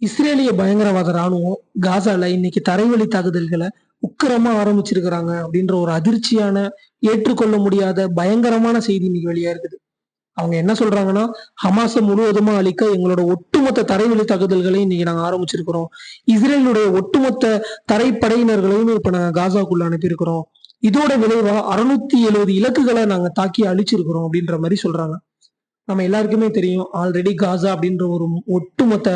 இஸ்ரேலிய பயங்கரவாத ராணுவம் காசால இன்னைக்கு தரைவழி தாக்குதல்களை உக்கிரமா ஆரம்பிச்சிருக்கிறாங்க அப்படின்ற ஒரு அதிர்ச்சியான ஏற்றுக்கொள்ள முடியாத பயங்கரமான செய்தி இன்னைக்கு வெளியா இருக்குது. அவங்க என்ன சொல்றாங்கன்னா ஹமாஸை முழுவதுமா அழிக்க எங்களோட ஒட்டுமொத்த தரைவழி தாக்குதல்களையும் இன்னைக்கு நாங்க ஆரம்பிச்சிருக்கிறோம். இஸ்ரேலுடைய ஒட்டுமொத்த தரைப்படையினர்களையும் இப்ப நாங்க காசாக்குள்ள அனுப்பியிருக்கிறோம். இதோட விளைவா அறுநூத்தி எழுபது இலக்குகளை நாங்க தாக்கி அழிச்சிருக்கிறோம் அப்படின்ற மாதிரி சொல்றாங்க. நம்ம எல்லாருக்குமே தெரியும் ஆல்ரெடி காசா அப்படின்ற ஒரு ஒட்டுமொத்த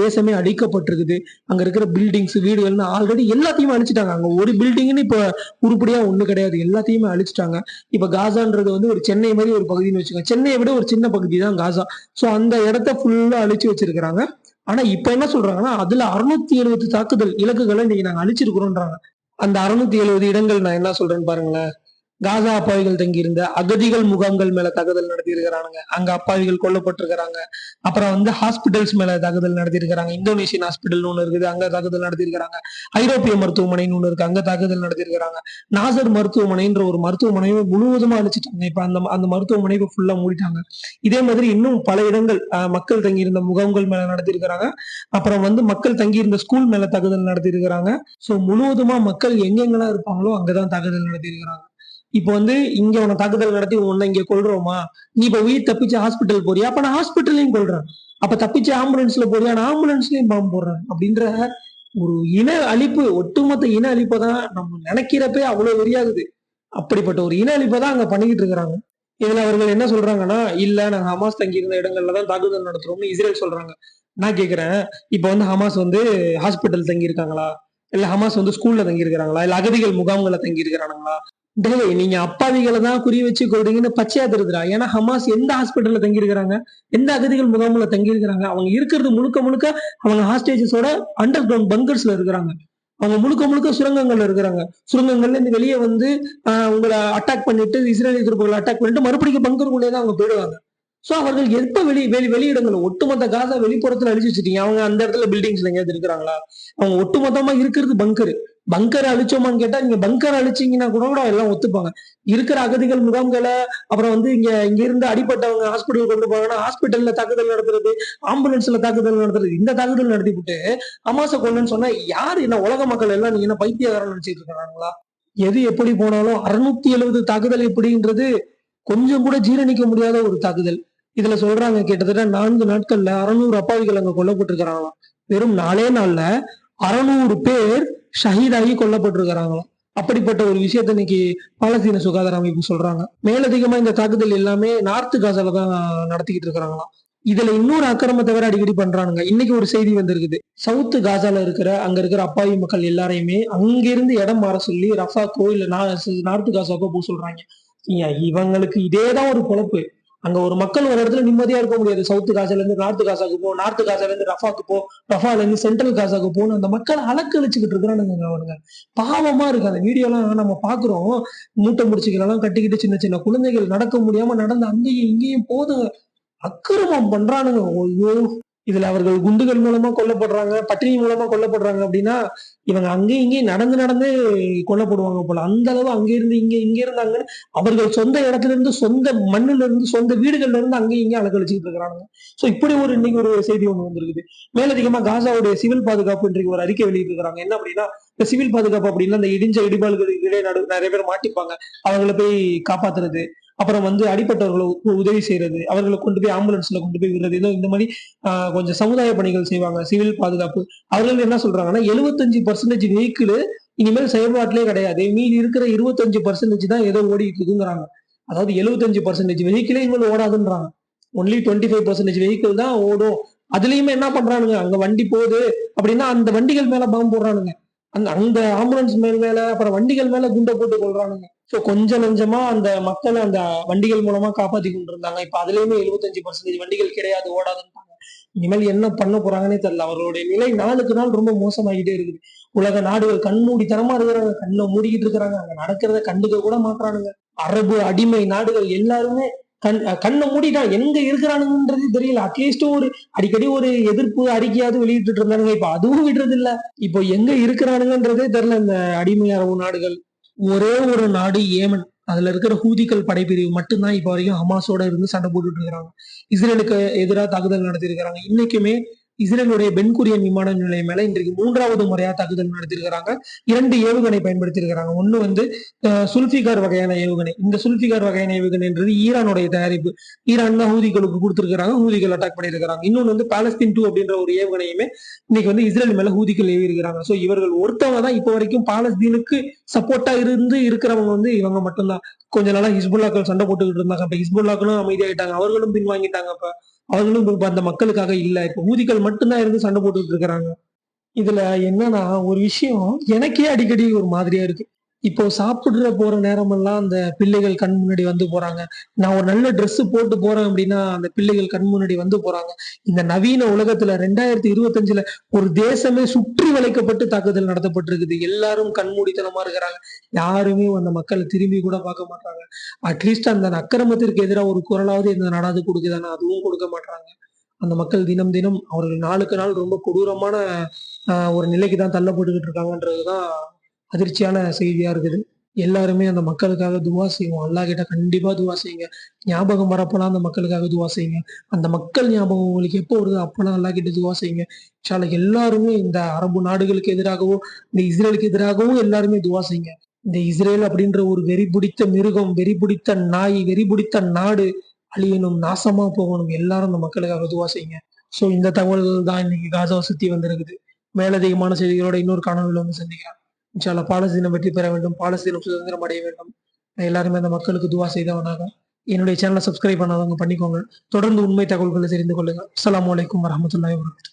தேசமே அழிக்கப்பட்டிருக்குது. அங்க இருக்கிற பில்டிங்ஸ் வீடுகள்னு ஆல்ரெடி எல்லாத்தையுமே அழிச்சிட்டாங்க. அங்க ஒரு பில்டிங்னு இப்ப உருப்படியா ஒண்ணு கிடையாது. எல்லாத்தையுமே அழிச்சிட்டாங்க. இப்ப காசான்றது வந்து ஒரு சென்னை மாதிரி ஒரு பகுதின்னு வச்சுக்கோங்க. சென்னையை விட ஒரு சின்ன பகுதி தான் காசா சோ அந்த இடத்த ஃபுல்லா அழிச்சு வச்சிருக்கிறாங்க. ஆனா இப்ப என்ன சொல்றாங்கன்னா அதுல அறுநூத்தி எழுபது தாக்குதல் இலக்குகளை இன்னைக்கு நாங்க அழிச்சிருக்கிறோம்ன்றாங்க அந்த அறுநூத்தி எழுபது இடங்கள் நான் என்ன சொல்றேன்னு பாருங்களேன். காசா அப்பாவிகள் தங்கியிருந்த அகதிகள் முகாம்கள் மேல தாக்குதல் நடத்தியிருக்கிறானுங்க. அங்க அப்பாவிகள் கொல்லப்பட்டிருக்கிறாங்க. அப்புறம் வந்து ஹாஸ்பிட்டல்ஸ் மேல தாக்குதல் நடத்தியிருக்கிறாங்க. இந்தோனேஷியன் ஹாஸ்பிட்டல்னு ஒண்ணு இருக்குது. அங்க தாக்குதல் நடத்தியிருக்கிறாங்க. ஐரோப்பிய மருத்துவமனைன்னு ஒண்ணு இருக்கு. அங்க தாக்குதல் நடத்தியிருக்கிறாங்க. நாசர் மருத்துவமனைன்ற ஒரு மருத்துவமனையை முழுவதுமா அழிச்சிட்டாங்க. இப்ப அந்த அந்த மருத்துவமனை இப்ப ஃபுல்லா மூடிட்டாங்க. இதே மாதிரி இன்னும் பல இடங்கள் மக்கள் தங்கியிருந்த முகாம்கள் மேல நடத்தியிருக்கிறாங்க. அப்புறம் வந்து மக்கள் தங்கியிருந்த ஸ்கூல் மேல தாக்குதல் நடத்தியிருக்கிறாங்க. சோ முழுவதுமா மக்கள் எங்கெங்கெல்லாம் இருப்பாங்களோ அங்கதான் தாக்குதல் நடத்தியிருக்கிறாங்க. இப்போ வந்து இங்க உன தாக்குதல் நடத்தி உன்னை இங்க கொள்றோமா நீ இப்ப உயிர் தப்பிச்சு ஹாஸ்பிட்டல் போறியா? அப்ப நான் ஹாஸ்பிட்டல்லையும் கொள்றேன் அப்ப தப்பிச்சு ஆம்புலன்ஸ்ல போறியா? நான் ஆம்புலன்ஸ்லயும் பாம்பு போடுறேன். அப்படின்ற ஒரு இன அழிப்பு ஒட்டுமொத்த இன அழிப்பை தான் நம்ம நினைக்கிறப்பே அவ்வளவு வெறியாகுது. அப்படிப்பட்ட ஒரு இன அழிப்பை தான் அங்க பண்ணிக்கிட்டு இருக்கிறாங்க. இதுல அவர்கள் என்ன சொல்றாங்கன்னா இல்ல நாங்க ஹமாஸ் தங்கியிருந்த இடங்கள்ல தான் தாக்குதல் நடத்துறோம்னு இஸ்ரேல் சொல்றாங்க. நான் கேக்குறேன் இப்ப வந்து ஹமாஸ் வந்து ஹாஸ்பிட்டல் தங்கி இருக்காங்களா இல்ல ஹமாஸ் வந்து ஸ்கூல்ல தங்கி இருக்கிறாங்களா இல்ல அகதிகள் முகாம்களை தங்கி இருக்கிறாங்களா டேய் நீங்க அப்பாவிகளை தான் குறி வச்சு கொள்றீங்கன்னு பச்சையா தெரியுதுடா. ஏன்னா ஹமாஸ் எந்த ஹாஸ்பிட்டல்ல தங்கியிருக்கிறாங்க? எந்த அகதிகள் முகாமில் தங்கியிருக்கிறாங்க? அவங்க இருக்கிறது முழுக்க முழுக்க அவங்க ஹாஸ்டேஜஸோட அண்டர் கிரவுண்ட் பங்கர்ஸ்ல இருக்கிறாங்க. அவங்க முழுக்க முழுக்க சுரங்கங்கள்ல இருக்கிறாங்க. சுரங்கங்கள்ல இருந்து வெளியே வந்து ஆஹ், உங்களை அட்டாக் பண்ணிட்டு இஸ்ரேலிய துருப்புகளை அட்டாக் பண்ணிட்டு மறுபடியும் பங்கருக்குள்ளே தான் அவங்க போயிடுவாங்க. ஸோ அவர்கள் எப்ப வெளி வெளி வெளியிடங்கள் ஒட்டுமொத்த காசா வெளிப்புறத்துல அழிச்சு வச்சிருக்கீங்க அவங்க அந்த இடத்துல பில்டிங்ஸ்ல எங்கேயாவது இருக்கிறாங்களா? அவங்க ஒட்டுமொத்தமா இருக்கிறது பங்கரு பங்கர் அழிச்சோமான்னு கேட்டா நீங்க பங்கர் அழிச்சீங்கன்னா கூட கூட எல்லாம் ஒத்துப்பாங்க. இருக்கிற அகதிகள் முகாம்களை அப்புறம் வந்து இங்க இங்க இருந்து அடிப்பட்டவங்க ஹாஸ்பிட்டல் கொண்டு போறாங்கன்னா ஹாஸ்பிட்டல்ல தாக்குதல் நடத்துறது ஆம்புலன்ஸ்ல தாக்குதல் நடத்துறது இந்த தாக்குதல் நடத்திவிட்டு அமாச கொள்ளன்னு சொன்னா யாரு என்ன உலக மக்கள் எல்லாம் நீங்க என்ன பைத்தியகாரம் நினைச்சிட்டு இருக்கிறாங்களா? எது எப்படி போனாலும் அறுநூத்தி எழுபது தாக்குதல் எப்படின்றது கொஞ்சம் கூட ஜீரணிக்க முடியாத ஒரு தாக்குதல். இதுல சொல்றாங்க கிட்டத்தட்ட நான்கு நாட்கள்ல அறுநூறு அப்பாவிகள் அங்க கொல்லப்பட்டிருக்கிறாங்களாம். வெறும் நாலே நாள்ல அறுநூறு பேர் ஷஹீதாகி கொல்லப்பட்டிருக்கிறாங்களாம். அப்படிப்பட்ட ஒரு விஷயத்த இன்னைக்கு பாலஸ்தீன சுகாதார அமைப்பு சொல்றாங்க. மேலதிகமா இந்த தாக்குதல் எல்லாமே நார்த்து காசால தான் நடத்திக்கிட்டு இருக்கிறாங்களாம். இதுல இன்னொரு அக்கிரமத்தை வேற அடிக்கடி பண்றானுங்க. இன்னைக்கு ஒரு செய்தி வந்திருக்குது. சவுத்து காசால இருக்கிற அங்க இருக்கிற அப்பாவி மக்கள் எல்லாரையுமே அங்கிருந்து இடம் மாற சொல்லி ரஃபாக்கோ இல்ல நார்த்து காசாக்கோ போக சொல்றாங்க. இவங்களுக்கு இதேதான் ஒரு பொழப்பு. அங்க ஒரு மக்கள் ஒரு இடத்துல நிம்மதியா இருக்க முடியாது. சவுத்து காசால இருந்து நார்த் காசாக்கு போ நார்த் காசால இருந்து ரஃபாக்கு போ ரஃபால இருந்து சென்ட்ரல் காசாக்கு போன்னு அந்த மக்கள் அலக்கழிச்சுக்கிட்டு இருக்கிறானுங்க அவனுங்க. பாவமா இருக்கு அந்த வீடியோ எல்லாம் நம்ம பாக்குறோம் மூட்டை முடிச்சுக்கலாம் கட்டிக்கிட்டு சின்ன சின்ன குழந்தைகள் நடக்க முடியாம நடந்து அங்கேயும் இங்கேயும் போதுங்க அக்கிரமம் பண்றானுங்க. ஐயோ. இதுல அவர்கள் குண்டுகள் மூலமா கொல்லப்படுறாங்க பட்டினி மூலமா கொல்லப்படுறாங்க அப்படின்னா இவங்க அங்கேயும் இங்கேயும் நடந்து நடந்து கொல்லப்படுவாங்க போல. அந்த அளவு அங்க இருந்து இங்க இங்க இருந்தாங்கன்னு அவர்கள் சொந்த இடத்துல இருந்து சொந்த மண்ணுல இருந்து சொந்த வீடுகள்ல இருந்து அங்கேயும் இங்கேயும் அலக்கழிச்சுட்டு இருக்கிறாங்க. சோ இப்படி ஒரு இன்னைக்கு ஒரு செய்தி ஒண்ணு வந்திருக்குது. மேலதிகமா காசாவுடைய சிவில் பாதுகாப்பு இன்றைக்கு ஒரு அறிக்கை வெளியிட்டிருக்கிறாங்க. என்ன அப்படின்னா இந்த சிவில் பாதுகாப்பு அப்படின்னா இந்த இடிஞ்ச இடிபால்களுக்கு இடையே நடு நிறைய பேர் மாட்டிப்பாங்க. அவங்கள போய் காப்பாத்துறது. அப்புறம் வந்து அடிப்பட்டவர்களை உ- உதவி செய்யறது அவர்களை கொண்டு போய் ஆம்புலன்ஸ்ல கொண்டு போய் விடுறது ஏதோ இந்த மாதிரி கொஞ்சம் சமுதாய பணிகள் செய்வாங்க சிவில் பாதுகாப்பு. அவர்கள் என்ன சொல்றாங்கன்னா எழுபத்தஞ்சு பர்சன்டேஜ் வெஹிக்கிள் இனிமேல் செயல்பாட்டிலே கிடையாது மீதி இருக்கிற இருபத்தஞ்சு பர்சன்டேஜ் தான் ஏதோ ஓடிட்டு இருக்குங்கிறாங்க. அதாவது எழுபத்தஞ்சு பர்சன்டேஜ் வெஹிக்கிளே இனிமேல் ஓடாதுன்றாங்க. Only twenty five percentage vehicle தான் ஓடும். அதுலயுமே என்ன பண்றானுங்க? அங்க வண்டி போகுது அப்படின்னா அந்த வண்டிகள் மேல பாம்பு போடுறானுங்க. அந்த அந்த ஆம்புலன்ஸ் மேல் மேல அப்புறம் வண்டிகள் மேல குண்டை போட்டு கொள்றானுங்க. சோ கொஞ்சம் நஞ்சமா அந்த மக்களை அந்த வண்டிகள் மூலமா காப்பாத்தி கொண்டு இருந்தாங்க இப்ப அதுலயுமே எழுபத்தஞ்சு பர்சன்டேஜ் வண்டிகள் கிடையாது ஓடாதுன்றாங்க இனிமேல் என்ன பண்ண போறாங்கன்னே தெரியல. அவர்களுடைய நிலை நாளுக்கு நாள் ரொம்ப மோசமாகிட்டே இருக்குது. உலக நாடுகள் கண்மூடித்தனமா இருக்கிறாங்க. கண்ணை மூடிக்கிட்டு இருக்கிறாங்க. அங்க நடக்கிறத கண்டுக்க கூட மாட்டானுங்க அரபு அடிமை நாடுகள் எல்லாருமே கண் கண்ணை மூடிட்டான் எங்க இருக்கிறானுங்கன்றது தெரியல. அட்லீஸ்ட் ஒரு அடிக்கடி ஒரு எதிர்ப்பு அறிக்கையாவது வெளியிட்டு இருந்தானுங்க. இப்ப அதுவும் விடுறது இல்ல இப்போ எங்க இருக்கிறானுங்கன்றதே தெரியல இந்த அடிமை அரபு நாடுகள். ஒரே ஒரு நாடு ஏமன். அதுல இருக்கிற ஹூதிகள் படைப்பிரிவு மட்டும்தான் இப்ப வரைக்கும் ஹமாஸோட இருந்து சண்டை போட்டுட்டு இருக்கிறாங்க. இஸ்ரேலுக்கு எதிராக தாக்குதல் நடத்தி இருக்கிறாங்க இன்னைக்குமே இஸ்ரேலுடைய பென்குரியன் விமான நிலையம் மேல இன்றைக்கு மூன்றாவது முறையா தாக்குதல் நடத்திருக்கிறாங்க இரண்டு ஏவுகணை பயன்படுத்தியிருக்கிறாங்க. ஒண்ணு வந்து சுல்பிகார் வகையான ஏவுகணை. இந்த சுல்பிகார் வகையான ஏவுகணைன்றது ஈரானுடைய தயாரிப்பு. ஈரான் தான் ஹூதிகளுக்கு கொடுத்திருக்கிறாங்க. ஹூதிகள் அட்டாக் பண்ணியிருக்கிறாங்க. இன்னொன்னு வந்து பாலஸ்தீன் டூ அப்படின்ற ஒரு ஏவுகணையுமே இன்னைக்கு வந்து இஸ்ரேல் மேல ஹூதிகள் ஏவி இருக்கிறாங்க சோ இவர்கள் ஒருத்தவங்க தான் இப்போ வரைக்கும் பாலஸ்தீனுக்கு சப்போர்ட்டா இருந்து இருக்கிறவங்க வந்து இவங்க மட்டும்தான். கொஞ்ச நாளா ஹிஸ்புல்லாக்கள் சண்டை போட்டுக்கிட்டு இருந்தாங்க. இப்ப ஹிஸ்புல்லாக்களும் அமைதியாயிட்டாங்க. அவர்களும் பின்வாங்கிட்டாங்க. இப்ப அவர்களும் இப்போ அந்த மக்களுக்காக இல்லை. இப்ப ஊதிகள் மட்டும்தான் இருந்து சண்டை போட்டுட்டு இருக்கிறாங்க. இதுல என்னன்னா ஒரு விஷயம் எனக்கே அடிக்கடி ஒரு மாதிரியா இருக்கு. இப்போ சாப்பிடுற போற நேரமெல்லாம் அந்த பிள்ளைகள் கண் முன்னாடி வந்து போறாங்க. நான் ஒரு நல்ல ட்ரெஸ் போட்டு போறேன் அப்படின்னா அந்த பிள்ளைகள் கண் முன்னாடி வந்து போறாங்க. இந்த நவீன உலகத்துல ரெண்டாயிரத்தி இருபத்தஞ்சுல ஒரு தேசமே சுற்றி வளைக்கப்பட்டு தாக்குதல் நடத்தப்பட்டிருக்குது. எல்லாரும் கண்மூடித்தனமா இருக்கிறாங்க. யாருமே அந்த மக்களை திரும்பி கூட பார்க்க மாட்டாங்க. அட்லீஸ்ட் அந்த அக்கிரமத்திற்கு எதிராக ஒரு குரலாவது இந்த நாடாது கொடுக்குதானா அதுவும் கொடுக்க மாட்டாங்க. அந்த மக்கள் தினம் தினம் அவர்கள் நாளுக்கு நாள் ரொம்ப கொடூரமான ஆஹ், ஒரு நிலைக்கு தான் தள்ளப்பட்டுக்கிட்டு இருக்காங்கன்றதுதான் அதிர்ச்சியான செய்தியா இருக்குது. எல்லாருமே அந்த மக்களுக்காக துவா செய்வோம். அல்லாஹ் கிட்ட கண்டிப்பா துவா செய்யுங்க. ஞாபகம் வரப்பெல்லாம் அந்த மக்களுக்காக துவா செய்யுங்க. அந்த மக்கள் ஞாபகம் உங்களுக்கு எப்போ வருது அப்பெல்லாம் அல்லாஹ் கிட்ட துவா செய்யுங்க. சால எல்லாருமே இந்த அரபு நாடுகளுக்கு எதிராகவும் இந்த இஸ்ரேலுக்கு எதிராகவும் எல்லாருமே துவா செய்யுங்க. இந்த இஸ்ரேல் அப்படின்ற ஒரு வெறி பிடித்த மிருகம் வெறி பிடித்த நாய் வெறி பிடித்த நாடு அழியணும் நாசமா போகணும். எல்லாரும் அந்த மக்களுக்காக துவா செய்யுங்க. சோ இந்த தகவல்கள் தான் இன்னைக்கு காசாவை சுத்தி வந்திருக்குது. மேலதிகமான செய்திகளோட இன்னொரு காணொலியில் வந்து சந்திக்கிறேன் இன்ஷால்லா பாலஸ்தீனம் வெற்றி பெற வேண்டும். பாலஸ்தீனம் சுதந்திரம் அடைய வேண்டும். எல்லாருமே அந்த மக்களுக்கு துவா செய்தவனாக. என்னுடைய சேனலை சப்ஸ்கிரைப் பண்ணாதவங்க பண்ணிக்கோங்க. தொடர்ந்து உண்மை தகவல்களை தெரிந்து கொள்ளுங்க. அஸ்லாம் வலைக்கம் வரமத்துல வரகத்து